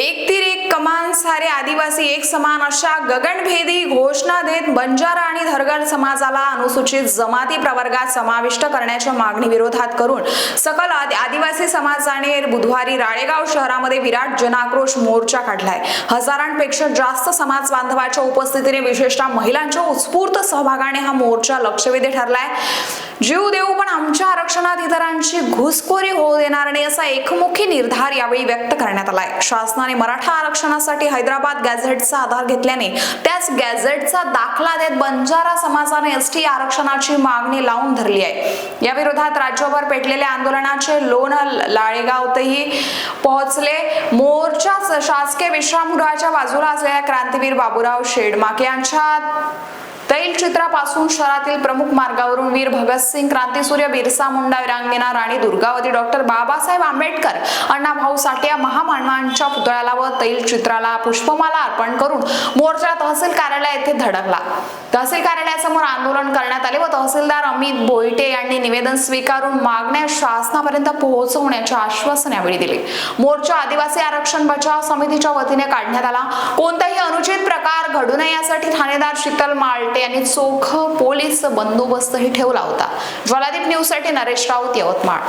एक तीर एक कमान सारे आदिवासी एक समान अशा गगनभेदी घोषणा देत बंजारा आणि धरगर समाजाला अनुसूचित जमाती प्रवर्गात समाविष्ट करण्याच्या मागणी विरोधात करून सकल आदि- आदिवासी समाजाने बुधवारी राळेगाव शहरामध्ये विराट जनाक्रोश मोर्चा काढलाय. हजारांपेक्षा जास्त समाज बांधवाच्या उपस्थितीने विशेषतः महिलांच्या उत्स्फूर्त सहभागाने हा मोर्चा लक्षवेधी ठरलाय. जीव देऊ पण आमच्या आरक्षणात इतरांची घुसखोरी होऊ देणार नाही असा एकमुखी निर्धार यावेळी व्यक्त करण्यात आलाय. शासनाने मराठा आरक्षणासाठी हैदराबाद गॅझेटचा आधार घेतल्याने त्याच गॅझेटचा दाखला देत बंजारा समाजाने एस टी आरक्षणाची मागणी लावून धरली आहे. या विरोधात राज्यभर पेटलेल्या आंदोलनाचे लोण लाळेगावतही पोहोचले. मोर्चा शासकीय विश्रामगृहाच्या बाजूला असलेल्या क्रांतीवीर बाबूराव शेडमाके यांच्या तैलचित्रापासून शहरातील प्रमुख मार्गावरून वीर भगतसिंग क्रांतीसूर्य बिरसा मुंडा विरांगणा राणी दुर्गावती डॉक्टर बाबासाहेब आंबेडकर अण्णाभाऊ साठे या महामानवांच्या पुतळ्याला व तैलचित्राला पुष्पमाला अर्पण करून मोर्चा तहसील कार्यालय येथे धडकला. तहसील कार्यालयासमोर आंदोलन करण्यात आले व तहसीलदार अमित बोईटे यांनी निवेदन स्वीकारून मागण्या शासनापर्यंत पोहोचवण्याचे आश्वासन यावेळी दिले. मोर्चा आदिवासी आरक्षण बचाव समितीच्या वतीने काढण्यात आला. कोणताही अनुचित प्रकार घडू नये यासाठी ठाणेदार शीतल माळटे यांनी चोख पोलीस बंदोबस्तही ठेवला होता. ज्वालादीप न्यूजसाठी नरेश राऊत यवतमाळ.